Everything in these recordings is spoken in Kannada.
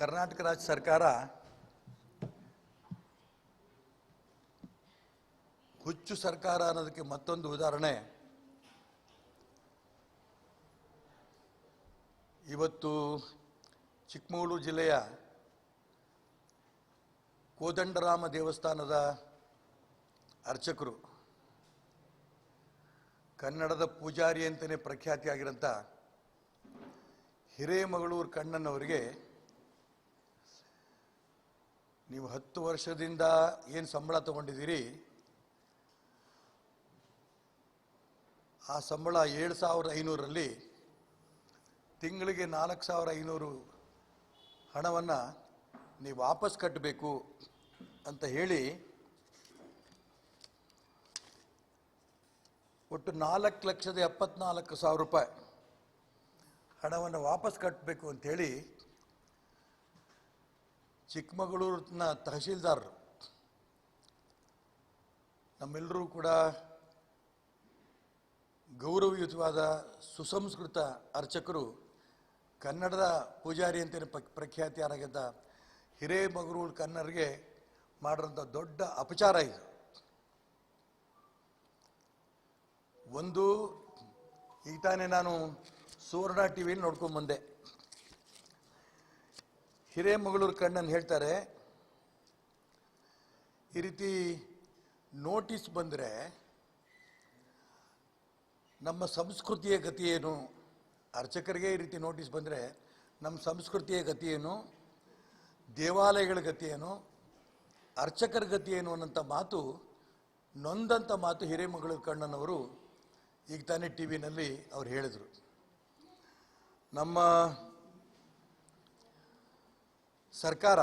ಕರ್ನಾಟಕ ರಾಜ್ಯ ಸರ್ಕಾರ ಹುಚ್ಚು ಸರ್ಕಾರ ಅನ್ನೋದಕ್ಕೆ ಮತ್ತೊಂದು ಉದಾಹರಣೆ. ಇವತ್ತು ಚಿಕ್ಕಮಗಳೂರು ಜಿಲ್ಲೆಯ ಕೋದಂಡರಾಮ ದೇವಸ್ಥಾನದ ಅರ್ಚಕರು, ಕನ್ನಡದ ಪೂಜಾರಿ ಅಂತಲೇ ಪ್ರಖ್ಯಾತಿಯಾಗಿರೋಂಥ ಹಿರೇಮಗಳೂರು ಕಣ್ಣನವರಿಗೆ ನೀವು ಹತ್ತು ವರ್ಷದಿಂದ ಏನು ಸಂಬಳ ತಗೊಂಡಿದ್ದೀರಿ? ಆ ಸಂಬಳ ಏಳು ಸಾವಿರದ ಐನೂರಲ್ಲಿ ತಿಂಗಳಿಗೆ ನಾಲ್ಕು ಸಾವಿರ ಐನೂರು ಹಣವನ್ನು ನೀವು ವಾಪಸ್ ಕಟ್ಟಬೇಕು ಅಂತ ಹೇಳಿ ಒಟ್ಟು ನಾಲ್ಕು ಲಕ್ಷದ ಎಪ್ಪತ್ನಾಲ್ಕು ಸಾವಿರ ರೂಪಾಯಿ ಹಣವನ್ನು ವಾಪಸ್ ಕಟ್ಟಬೇಕು ಅಂಥೇಳಿ ಚಿಕ್ಕಮಗಳೂರಿನ ತಹಶೀಲ್ದಾರರು. ನಮ್ಮೆಲ್ಲರೂ ಕೂಡ ಗೌರವಯುತವಾದ ಸುಸಂಸ್ಕೃತ ಅರ್ಚಕರು, ಕನ್ನಡದ ಪೂಜಾರಿ ಅಂತ ಪ- ಪ್ರಖ್ಯಾತಿಯಾರಾಗಿದ್ದ ಹಿರೇಮಗಳೂರು ಕನ್ನಡರಿಗೆ ಮಾಡಿರೋಂಥ ದೊಡ್ಡ ಅಪಚಾರ ಇದು. ಒಂದು, ಈಗ ನಾನು ಸುವರ್ಣ ಟಿ ವಿಲಿ ನೋಡ್ಕೊಂಬಂದೆ. ಹಿರೇಮಗಳೂರು ಕಣ್ಣನ್ ಹೇಳ್ತಾರೆ, ಈ ರೀತಿ ನೋಟಿಸ್ ಬಂದರೆ ನಮ್ಮ ಸಂಸ್ಕೃತಿಯ ಗತಿ ಏನು? ಅರ್ಚಕರಿಗೆ ಈ ರೀತಿ ನೋಟಿಸ್ ಬಂದರೆ ನಮ್ಮ ಸಂಸ್ಕೃತಿಯ ಗತಿ ಏನು? ದೇವಾಲಯಗಳ ಗತಿ ಏನು? ಅರ್ಚಕರ ಗತಿ ಏನು ಅನ್ನೋಂಥ ಮಾತು, ನೊಂದಂಥ ಮಾತು ಹಿರೇಮಗಳೂರು ಕಣ್ಣನವರು ಈಗ ತಾನೇ ಟಿ ವಿನಲ್ಲಿ ಅವ್ರು ಹೇಳಿದರು. ನಮ್ಮ ಸರ್ಕಾರ,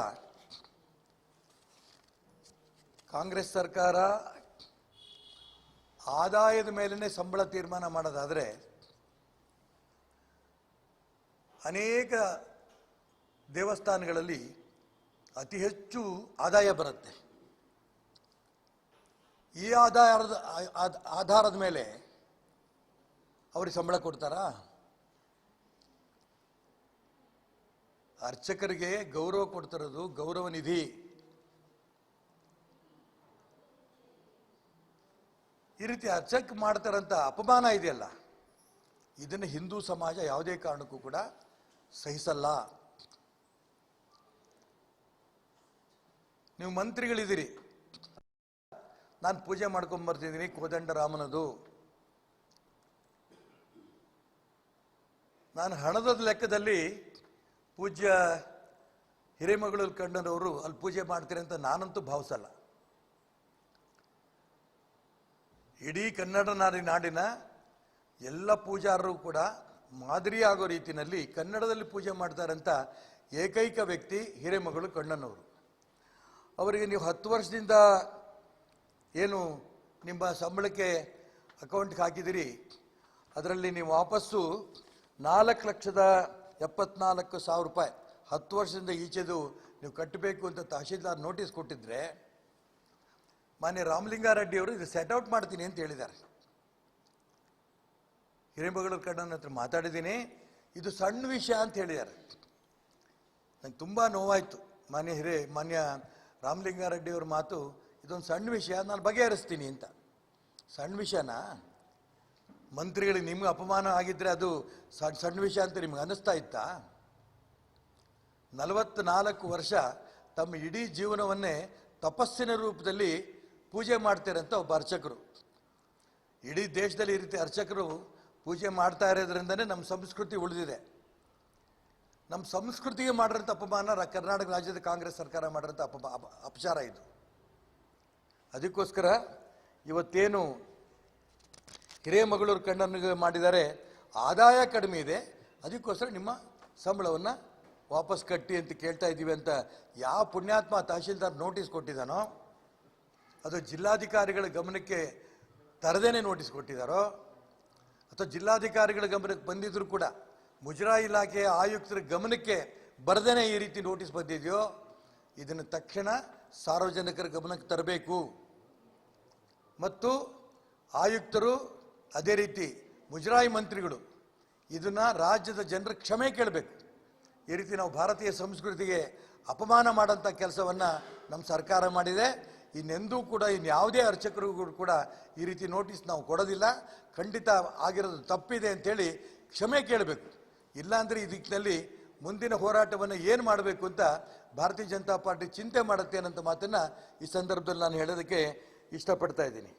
ಕಾಂಗ್ರೆಸ್ ಸರ್ಕಾರ ಆದಾಯದ ಮೇಲೇ ಸಂಬಳ ತೀರ್ಮಾನ ಮಾಡೋದಾದರೆ ಅನೇಕ ದೇವಸ್ಥಾನಗಳಲ್ಲಿ ಅತಿ ಹೆಚ್ಚು ಆದಾಯ ಬರುತ್ತೆ. ಈ ಆಧಾರದ ಆಧಾರದ ಮೇಲೆ ಅವ್ರಿಗೆ ಸಂಬಳ ಕೊಡ್ತಾರಾ? ಅರ್ಚಕರಿಗೆ ಗೌರವ ಕೊಡ್ತಿರೋದು ಗೌರವ ನಿಧಿ. ಈ ರೀತಿ ಅರ್ಚಕ್ ಮಾಡ್ತಾರಂತ ಅಪಮಾನ ಇದೆಯಲ್ಲ, ಇದನ್ನು ಹಿಂದೂ ಸಮಾಜ ಯಾವುದೇ ಕಾರಣಕ್ಕೂ ಕೂಡ ಸಹಿಸಲ್ಲ. ನೀವು ಮಂತ್ರಿಗಳಿದ್ದೀರಿ, ನಾನು ಪೂಜೆ ಮಾಡ್ಕೊಂಬರ್ತಿದ್ದೀನಿ ಕೋದಂಡರಾಮನದು ನಾನು ಹಣದ ಲೆಕ್ಕದಲ್ಲಿ ಪೂಜ್ಯ ಹಿರೇಮಗಳೂರು ಕಣ್ಣನವರು ಅಲ್ಲಿ ಪೂಜೆ ಮಾಡ್ತೀರಿ ಅಂತ ನಾನಂತೂ ಭಾವಿಸಲ್ಲ. ಇಡೀ ಕನ್ನಡ ನಾಡಿ ನಾಡಿನ ಎಲ್ಲ ಪೂಜಾರರು ಕೂಡ ಮಾದರಿ ರೀತಿಯಲ್ಲಿ ಕನ್ನಡದಲ್ಲಿ ಪೂಜೆ ಮಾಡ್ತಾರೆ ಅಂತ ಏಕೈಕ ವ್ಯಕ್ತಿ ಹಿರೇಮಗಳು ಕಣ್ಣನವರು. ಅವರಿಗೆ ನೀವು ಹತ್ತು ವರ್ಷದಿಂದ ಏನು ನಿಮ್ಮ ಸಂಬಳಕ್ಕೆ ಅಕೌಂಟ್ಗೆ ಹಾಕಿದಿರಿ ಅದರಲ್ಲಿ ನೀವು ವಾಪಸ್ಸು ನಾಲ್ಕು ಲಕ್ಷದ ಎಪ್ಪತ್ನಾಲ್ಕು ಸಾವಿರ ರೂಪಾಯಿ. ಹತ್ತು ವರ್ಷದಿಂದ ಈಚೆದು ನೀವು ಕಟ್ಟಬೇಕು ಅಂತ ತಹಶೀಲ್ದಾರ್ ನೋಟಿಸ್ ಕೊಟ್ಟಿದ್ರೆ, ಮಾನ್ಯ ರಾಮಲಿಂಗಾರೆಡ್ಡಿ ಅವರು ಇದು ಸೆಟ್ ಔಟ್ ಮಾಡ್ತೀನಿ ಅಂತ ಹೇಳಿದ್ದಾರೆ. ಹಿರೇಮಗಳೂರು ಕಣ್ಣನ ಹತ್ರ ಮಾತಾಡಿದ್ದೀನಿ. ಇದು ಸಣ್ಣ ವಿಷಯ ಅಂತ ಹೇಳಿದ್ದಾರೆ. ನಂಗೆ ತುಂಬ ನೋವಾಯಿತು. ಮಾನ್ಯ ಹಿರೇ, ಮಾನ್ಯ ರಾಮಲಿಂಗಾರೆಡ್ಡಿ ಅವ್ರ ಮಾತು ಇದೊಂದು ಸಣ್ಣ ವಿಷಯ, ನಾನು ಬಗೆಹರಿಸ್ತೀನಿ ಅಂತ. ಸಣ್ಣ ವಿಷಯನಾ? ಮಂತ್ರಿಗಳಿಗೆ ನಿಮ್ಗೆ ಅಪಮಾನ ಆಗಿದ್ರೆ ಅದು ಸಣ್ಣ ಸಣ್ಣ ವಿಷಯ ಅಂತ ನಿಮ್ಗೆ ಅನ್ನಿಸ್ತಾ ಇತ್ತಾ? ನಲವತ್ನಾಲ್ಕು ವರ್ಷ ತಮ್ಮ ಇಡೀ ಜೀವನವನ್ನೇ ತಪಸ್ಸಿನ ರೂಪದಲ್ಲಿ ಪೂಜೆ ಮಾಡ್ತಾರಂತ ಒಬ್ಬ ಅರ್ಚಕರು. ಇಡೀ ದೇಶದಲ್ಲಿ ಈ ರೀತಿ ಅರ್ಚಕರು ಪೂಜೆ ಮಾಡ್ತಾ ಇರೋದ್ರಿಂದನೇ ನಮ್ಮ ಸಂಸ್ಕೃತಿ ಉಳಿದಿದೆ. ನಮ್ಮ ಸಂಸ್ಕೃತಿಗೆ ಮಾಡಿರೋಂಥ ಅಪಮಾನ ಕರ್ನಾಟಕ ರಾಜ್ಯದ ಕಾಂಗ್ರೆಸ್ ಸರ್ಕಾರ ಮಾಡಿರೋಂಥ ಅಪಮ ಅಪ- ಅಪಚಾರ ಇದು. ಅದಕ್ಕೋಸ್ಕರ ಇವತ್ತೇನು ಹಿರೇಮಗಳೂರು ಕಣ್ಣನ್ನು ಮಾಡಿದ್ದಾರೆ ಆದಾಯ ಕಡಿಮೆ ಇದೆ. ಅದಕ್ಕೋಸ್ಕರ ನಿಮ್ಮ ಸಂಬಳವನ್ನು ವಾಪಸ್ ಕಟ್ಟಿ ಅಂತ ಕೇಳ್ತಾ ಇದ್ದೀವಿ ಅಂತ ಯಾವ ಪುಣ್ಯಾತ್ಮ ತಹಶೀಲ್ದಾರ್ ನೋಟಿಸ್ ಕೊಟ್ಟಿದ್ದಾನೋ ಅದು ಜಿಲ್ಲಾಧಿಕಾರಿಗಳ ಗಮನಕ್ಕೆ ತರದೇನೆ ನೋಟಿಸ್ ಕೊಟ್ಟಿದ್ದಾರೋ, ಅಥವಾ ಜಿಲ್ಲಾಧಿಕಾರಿಗಳ ಗಮನಕ್ಕೆ ಬಂದಿದ್ರು ಕೂಡ ಮುಜರಾಯಿ ಇಲಾಖೆಯ ಆಯುಕ್ತರ ಗಮನಕ್ಕೆ ಬರದೇನೆ ಈ ರೀತಿ ನೋಟಿಸ್ ಬಂದಿದೆಯೋ, ಇದನ್ನು ತಕ್ಷಣ ಸಾರ್ವಜನಿಕರ ಗಮನಕ್ಕೆ ತರಬೇಕು. ಮತ್ತು ಆಯುಕ್ತರು ಅದೇ ರೀತಿ ಮುಜರಾಯಿ ಮಂತ್ರಿಗಳು, ಇದನ್ನು ರಾಜ್ಯದ ಜನರ ಕ್ಷಮೆ ಕೇಳಬೇಕು. ಈ ರೀತಿ ನಾವು ಭಾರತೀಯ ಸಂಸ್ಕೃತಿಗೆ ಅಪಮಾನ ಮಾಡೋಂಥ ಕೆಲಸವನ್ನು ನಮ್ಮ ಸರ್ಕಾರ ಮಾಡಿದೆ. ಇನ್ನೆಂದೂ ಕೂಡ ಇನ್ಯಾವುದೇ ಅರ್ಚಕರಿಗೂ ಕೂಡ ಈ ರೀತಿ ನೋಟಿಸ್ ನಾವು ಕೊಡೋದಿಲ್ಲ. ಖಂಡಿತ ಆಗಿರೋದು ತಪ್ಪಿದೆ ಅಂತೇಳಿ ಕ್ಷಮೆ ಕೇಳಬೇಕು. ಇಲ್ಲಾಂದರೆ ಈ ದಿಕ್ಕಿನಲ್ಲಿ ಮುಂದಿನ ಹೋರಾಟವನ್ನು ಏನು ಮಾಡಬೇಕು ಅಂತ ಭಾರತೀಯ ಜನತಾ ಪಾರ್ಟಿ ಚಿಂತೆ ಮಾಡುತ್ತೆ ಅನ್ನೋಂಥ ಮಾತನ್ನು ಈ ಸಂದರ್ಭದಲ್ಲಿ ನಾನು ಹೇಳೋದಕ್ಕೆ ಇಷ್ಟಪಡ್ತಾ ಇದ್ದೀನಿ.